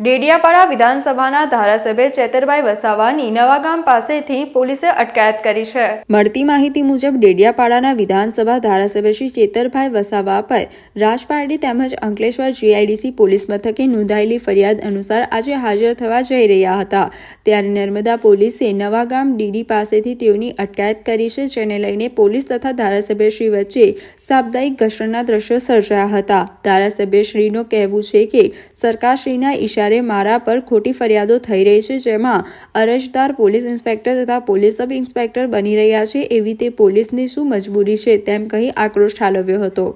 ડેડિયાપાડા વિધાનસભાના ધારાસભ્ય ચેતરભાઈ વસાવાની નવાગામ પાસેથી પોલીસે અટકાયત કરી છે. મળતી માહિતી મુજબ ડેડિયાપાડાના વિધાનસભા ધારાસભ્ય શ્રી ચેતરભાઈ વસાવા પર રાજપારડી તેમજ અંકલેશ્વર જીઆઈડીસી પોલીસ મથકે નોંધાયેલી ફરિયાદ અનુસાર આજે હાજર થવા જઈ રહ્યા હતા. ત્યારે નર્મદા પોલીસે નવાગામ ડીડી પાસેથી તેઓની અટકાયત કરી છે, જેને લઈને પોલીસ તથા ધારાસભ્યશ્રી વચ્ચે સાપ્તાહિક ઘર્ષણના દ્રશ્યો સર્જાયા હતા. ધારાસભ્યશ્રીનું કહેવું છે કે સરકારશ્રીના ઇશારે મારા પર ખોટી ફરિયાદો થઈ રહી છે જેમાં અરજદાર પોલીસ ઇન્સ્પેક્ટર તથા પોલીસ સબ ઇન્સ્પેક્ટર બની રહ્યા છે એવી તે પોલીસની શું મજબૂરી છે તેમ કહી આક્રોશ ઠાલવ્યો હતો.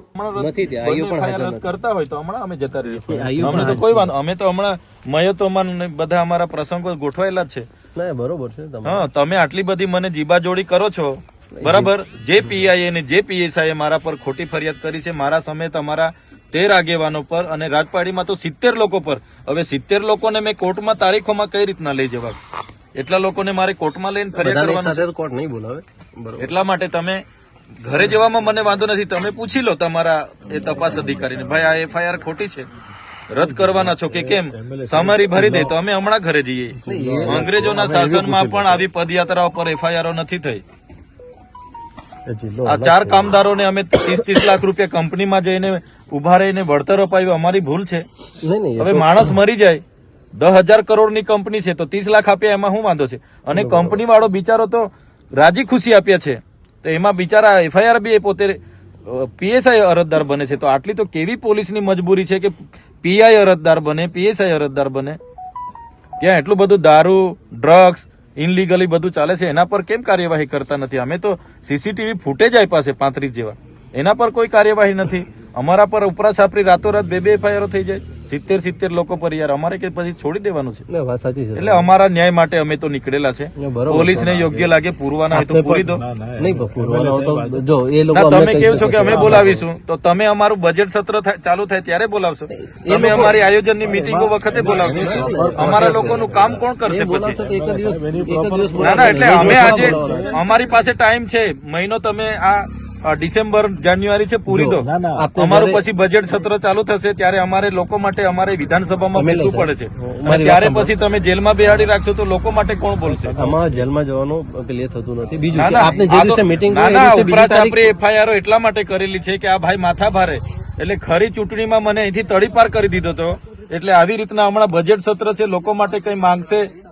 કરતા હોય તો હમણાં અમે જતા રહીએ. આઈઓ અમને તો કોઈ વાંધો અમે તો હમણાં મયતોમાં બધા અમારા પ્રસંગો ગોઠવાયેલા જ છે. બરોબર છે તમે હા તમે આટલી બધી મને જીબાજોડી કરો છો. બરાબર? જે પીઆઈ ને જે પીએસઆઈ મારા પર ખોટી ફરિયાદ કરી છે મારા સમય અમારા તેર આગેવાનો પર અને રાજપાડીમાં તો સિત્તેર લોકો પર. હવે સિત્તેર લોકોને મેં કોર્ટમાં તારીખોમાં કઈ રીતના લઈ જવા એટલા લોકોને મારે કોર્ટમાં લઈને ફરિયાદ કરવાનું કોર્ટ નહીં બોલાવે? એટલા માટે તમે ઘરે જવામાં મને વાંધો નથી. તમે પૂછી લો તમારા એ તપાસ અધિકારીને. ભાઈ આ એફઆઈઆર ખોટી છે. રદ કરવાના છો કે કેમ? સામારી ભરી દે તો અમે હમણાં ઘરે જઈએ. અંગ્રેજોના શાસનમાં પણ આવી પદયાત્રાઓ પર એફઆઈઆરો નથી થઈ. આ ચાર કામદારોને અમે ત્રીસ ત્રીસ લાખ રૂપિયા કંપનીમાં જઈને ઊભા રહીને વળતર અપાયું અમારી ભૂલ છે. હવે માણસ મરી જાય. દસ હજાર કરોડની કંપની છે તો ત્રીસ લાખ આપ્યા એમાં શું વાંધો છે? અને કંપની વાળો બિચારો તો રાજી ખુશી આપ્યા છે. તો એમાં બિચારા એફઆઈઆર બી એ પોતે પીએસઆઈ અરજદાર બને છે. તો આટલી તો કેવી પોલીસની મજબૂરી છે કે પીઆઈ અરજદાર બને પીએસઆઈ અરજદાર બને? ત્યાં એટલું બધું દારૂ ડ્રગ્સ ઇનલીગલી બધું ચાલે છે. એના પર કેમ કાર્યવાહી કરતા નથી? અમે તો સીસીટીવી ફૂટેજ આપ્યા છે પાંત્રીસ જેવા. એના પર કોઈ કાર્યવાહી નથી. અમારા પર ઉપરા છાપરી રાતોરાત બે બે એફઆઈઆર થઈ જાય. સિત્તેર સિત્તેર લોકો પર યાર. અમારે કે પછી છોડી દેવાનું છે. ના વાત સાચી છે. એટલે અમારા ન્યાય માટે અમે તો નીકળેલા છે. પોલીસ ને યોગ્ય લાગે પૂરવાના હોય તો પૂરી દો. જો એ લોકો તમે કેવું છો કે અમે બોલાવીશું? તો તમે અમારું બજેટ સત્ર ચાલુ થાય ત્યારે બોલાવશો. તમે અમારી આયોજનની મિટિંગો વખતે બોલાવશો. અમારા લોકોનું કામ કોણ કરશે પછી? ના ના એટલે અમે આજે અમારી પાસે ટાઈમ છે. મહિનો તમે આ ડિસેમ્બર જાન્યુઆરી છે પૂરી તો. અમારું પછી બજેટ સત્ર ચાલુ થશે ત્યારે અમારે લોકો માટે અમારે વિધાનસભામાં બેસવું પડે છે. ત્યારે પછી તમે જેલમાં બેહાડી રાખશો તો લોકો માટે કોણ બોલશે? અમારા જેલમાં જવાનું પેલી થતું નથી. બીજું આપને જે દિવસે મીટિંગ ઉપરાછાપરી એફઆઈઆર એટલા માટે કરેલી છે કે આ ભાઈ માથા ભારે. એટલે ખરી ચૂંટણીમાં મને અહીંથી તડીપાર કરી દીધો હતો એટલે આવી રીતના હમણાં બજેટ સત્ર છે લોકો માટે કઈ માંગશે?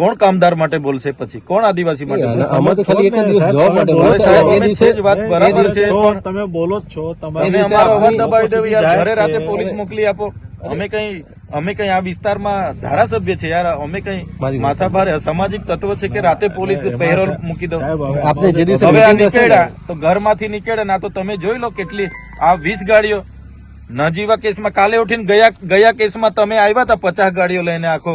કોણ કામદાર માટે બોલશે પછી? કોણ આદિવાસી માટે અને તો ખાલી એક દિવસ જવાબ માટે હવે સાહેબ, એ દિવસે જ વાત બરાબર છે. તમે બોલો જ છો તમારે અમારો અવાજ દબાવી દેવો યાર. ઘરે રાતે પોલીસ મોકલી આપો. અમે કઈ અમે કઈ આ વિસ્તારમાં ધારાસભ્ય છે યાર. અમે કઈ માથાભારે અસામાજિક તત્વ છે કે રાતે પોલીસ પહેરો મૂકી દો? આપણે જે દિવસે હવે નીકળ્યા તો ઘરમાંથી નીકળ્યા ના તો તમે જોઈ લો કેટલી આ વીસ ગાડીઓ. નજીવા કેસમાં કાલે ઉઠીને ગયા ગયા કેસમાં તમે આવ્યા હતા પચાસ ગાડીઓ લઈને આખો.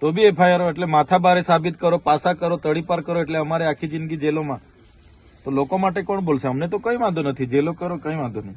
તો બી એફઆઈઆર એટલે માથા બારે સાબિત કરો, પાસા કરો તડીપાર કરો, એટલે અમારે આખી જિંદગી જેલોમાં. તો લોકો માટે કોણ બોલશે? અમને તો કઈ વાંધો નથી. જેલો કરો, કઈ વાંધો નહીં.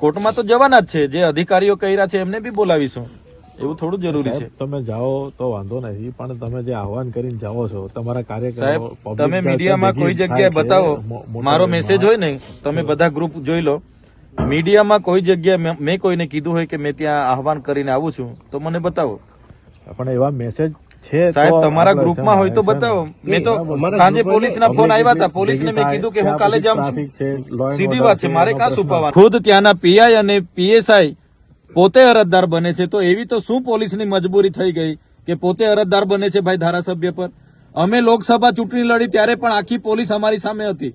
કોર્ટમાં તો જવાના જ છે. જે અધિકારીઓ કર્યા છે એમને બી બોલાવીશું. એવું થોડું જરૂરી છે. તમે જાઓ તો વાંધો નથી પણ તમે જે આહવાન કરીને જાઓ છો તમારા કાર્યકરો સાહેબ તમે મીડિયામાં કોઈ જગ્યાએ બતાવો. મારો મેસેજ હોય ને તમે બધા ગ્રુપ જોઈ લો. મીડિયામાં કોઈ જગ્યાએ મેં કોઈને કીધું હોય કે મેં ત્યાં આહવાન કરીને આવું છું તો મને બતાવો. પણ એવા મેસેજ છે સાહેબ તમારા ગ્રુપમાં હોય તો બતાવો. મેં તો સાંજે પોલીસના ફોન આવ્યા હતા. પોલીસને મેં કીધું કે હું કાલે જાઉં છું. traffic છે, law and સીધી વાત છે મારે કાં પ્રશ્ન. ખુદ ત્યાંના પીઆઈ અને પીએસઆઈ પોતે અરજદાર બને છે. તો એવી તો શું પોલીસની મજબૂરી થઈ ગઈ કે પોતે અરજદાર બને છે ભાઈ ધારાસભ્ય પર? અમે લોકસભા ચૂંટણી લડી ત્યારે પણ આખી પોલીસ અમારી સામે હતી.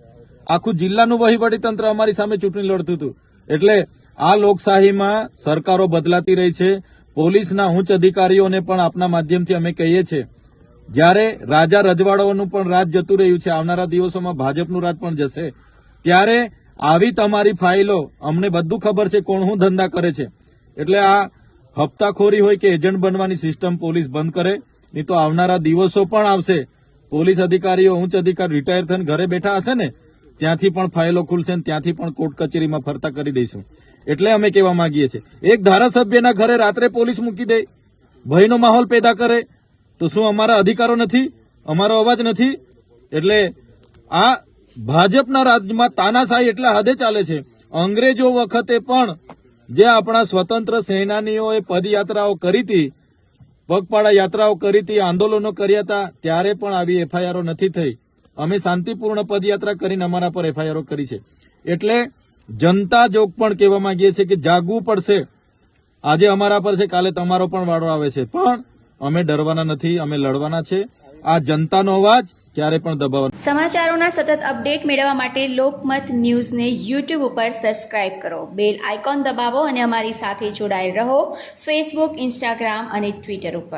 આખું જિલ્લાનું વહીવટી તંત્ર અમારી સામે ચૂંટણી લડતું હતું. એટલે આ લોકશાહીમાં સરકારો બદલાતી રહી છે. પોલીસના ઉચ્ચ અધિકારીઓને પણ આપના માધ્યમથી અમે કહીએ છીએ. જ્યારે રાજા રજવાડાઓનું પણ રાજ જતું રહ્યું છે, આવનારા દિવસોમાં ભાજપનું રાજ પણ જશે, ત્યારે આવી તમારી ફાઇલો, અમને બધું ખબર છે કોણ શું ધંધા કરે છે. એટલે આ હપ્તાખોરી હોય કે એજન્ટ બનવાની સિસ્ટમ પોલીસ બંધ કરે, નહીં તો આવનારા દિવસો પણ આવશે. પોલીસ અધિકારીઓ, ઉચ્ચ અધિકારી રિટાયર થઈને ઘરે બેઠા હશે ને, ત્યાંથી પણ ફાઇલો ખુલશે ને ત્યાંથી પણ કોર્ટ કચેરીમાં ફરતા કરી દઈશું. એટલે અમે કહેવા માંગીએ છીએ. એક ધારાસભ્યના ઘરે રાત્રે પોલીસ મૂકી દે, ભયનો માહોલ પેદા કરે, તો શું અમારા અધિકારો નથી? અમારો અવાજ નથી? એટલે આ ભાજપના રાજ્યમાં તાનાશાહી એટલા હદે ચાલે છે. અંગ્રેજો વખતે પણ જે આપણા સ્વતંત્ર સેનાનીઓએ પદયાત્રાઓ કરી હતી, પગપાળા યાત્રાઓ કરી હતી, આંદોલનો કર્યા હતા, ત્યારે પણ આવી એફઆઈઆરો નથી થઈ. અમે શાંતિપૂર્ણ પદયાત્રા કરીને અમારા પર એફઆઈઆરો કરી છે. એટલે જનતા જોગ પણ કહેવા માંગીએ છીએ કે જાગવું પડશે. આજે અમારા પર છે, કાલે તમારો પણ વાળો આવે છે. પણ અમે ડરવાના નથી, અમે લડવાના છે. આ જનતાનો અવાજ ક્યારે પણ દબાવવાનો સમાચારોના સતત અપડેટ મેળવવા માટે લોકમત ન્યૂઝને યુટ્યુબ ઉપર સબસ્ક્રાઇબ કરો. બેલ આઇકોન દબાવો અને અમારી સાથે જોડાયેલ રહો. ફેસબુક ઇન્સ્ટાગ્રામ અને ટ્વિટર ઉપર.